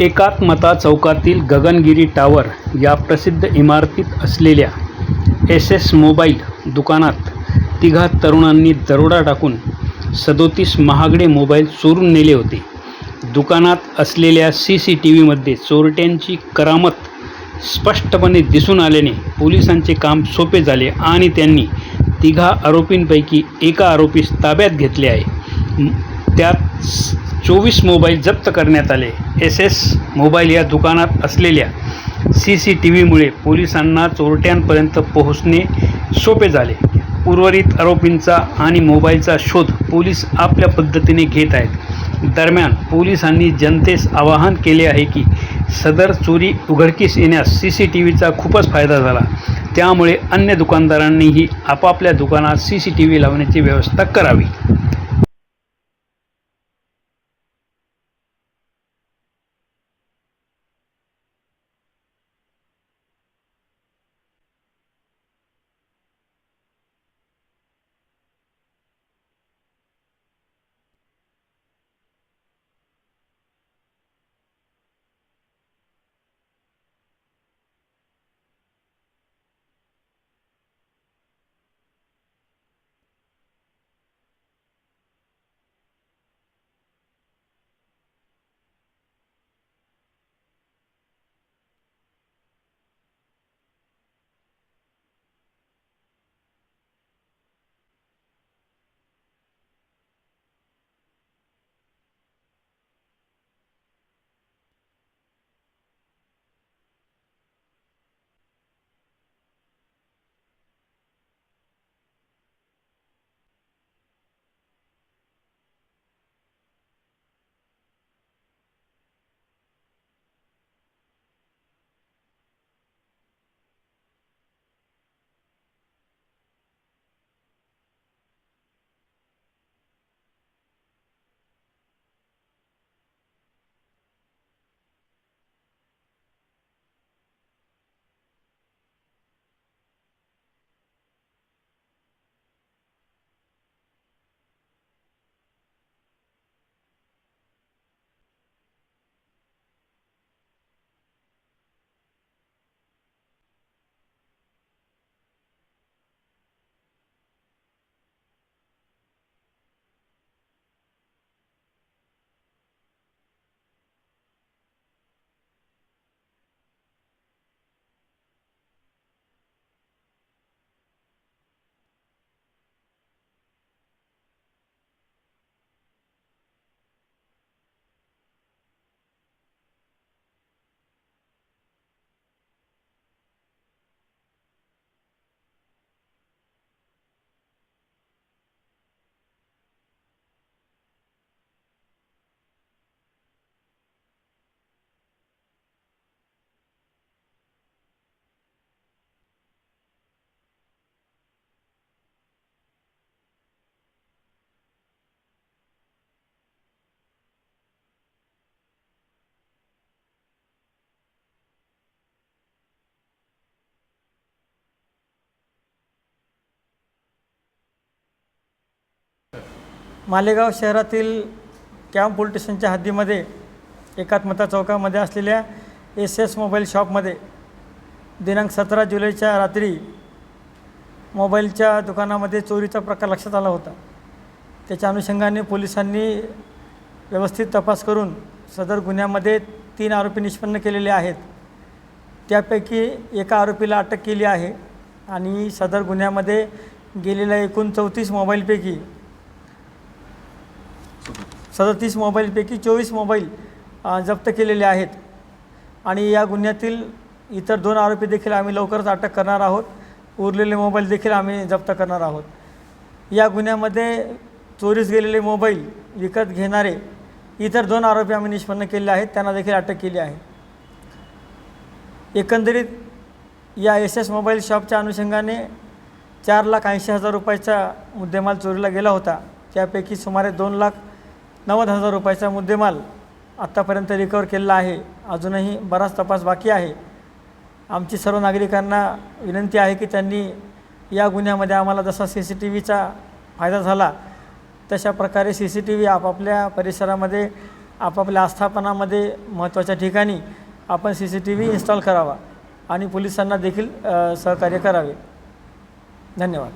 एकात्मता चौकातील गगनगिरी टावर या प्रसिद्ध इमारतीत असलेल्या एस एस मोबाईल दुकानात तिघा तरुणांनी दरोडा टाकून सदोतीस महागडे मोबाईल चोरून नेले होते. दुकानात असलेल्या सी सी टी व्हीमध्ये चोरट्यांची करामत स्पष्टपणे दिसून आल्याने पोलिसांचे काम सोपे झाले आणि त्यांनी तिघा आरोपींपैकी एका आरोपीस ताब्यात घेतले आहे. त्यात चोवीस मोबाईल जप्त करण्यात आले. एस एस मोबाईल या दुकानात असलेल्या सी सी टी व्हीमुळे पोलिसांना चोरट्यांपर्यंत पोहोचणे सोपे झाले. उर्वरित आरोपींचा आणि मोबाईलचा शोध पोलीस आपल्या पद्धतीने घेत आहेत. दरम्यान पोलिसांनी जनतेस आवाहन केले आहे की सदर चोरी उघडकीस येण्यास सी सी टी व्हीचा खूपच फायदा झाला. त्यामुळे अन्य दुकानदारांनीही आपापल्या दुकानात सी सी टी व्ही लावण्याची व्यवस्था करावी. मालेगाव शहरातील कॅम्प पोलीस स्टेशनच्या हद्दीमध्ये एकात्मता चौकामध्ये असलेल्या एस एस मोबाईल शॉपमध्ये दिनांक सतरा जुलैच्या रात्री मोबाईलच्या दुकानामध्ये चोरीचा प्रकार लक्षात आला होता. त्याच्या अनुषंगाने पोलिसांनी व्यवस्थित तपास करून सदर गुन्ह्यामध्ये तीन आरोपी निष्पन्न केलेले आहेत. त्यापैकी एका आरोपीला अटक केली आहे आणि सदर गुन्ह्यामध्ये गेलेल्या एकूण चौतीस मोबाईलपैकी सदतीस मोबाईलपैकी चोवीस मोबाईल जप्त केलेले आहेत. आणि या गुन्ह्यातील इतर दोन आरोपी देखील आम्ही लवकरच अटक करणार आहोत. उरलेले मोबाईल देखील आम्ही जप्त करणार आहोत. या गुन्ह्यामध्ये चोरीस गेलेले मोबाईल विकत घेणारे इतर दोन आरोपी आम्ही निष्पन्न केले आहेत. त्यांना देखील अटक केली आहे. एकंदरीत या एस एस मोबाईल शॉपच्या अनुषंगाने चार लाख ऐंशी हजार रुपयाचा मुद्देमाल चोरीला गेला होता. त्यापैकी सुमारे दोन लाख नव्वद हजार रुपयाचा मुद्देमाल आत्तापर्यंत रिकवर केलेला आहे. अजूनही बराच तपास बाकी आहे. आमची सर्व नागरिकांना विनंती आहे की त्यांनी या गुन्ह्यामध्ये आम्हाला जसा सी सी टी व्हीचा फायदा झाला तशा प्रकारे सी सी टी व्ही आपापल्या परिसरामध्ये आपापल्या आस्थापनामध्ये महत्त्वाच्या ठिकाणी आपण C C T V install करावा आणि पोलिसांना देखील सहकार्य करावे. धन्यवाद.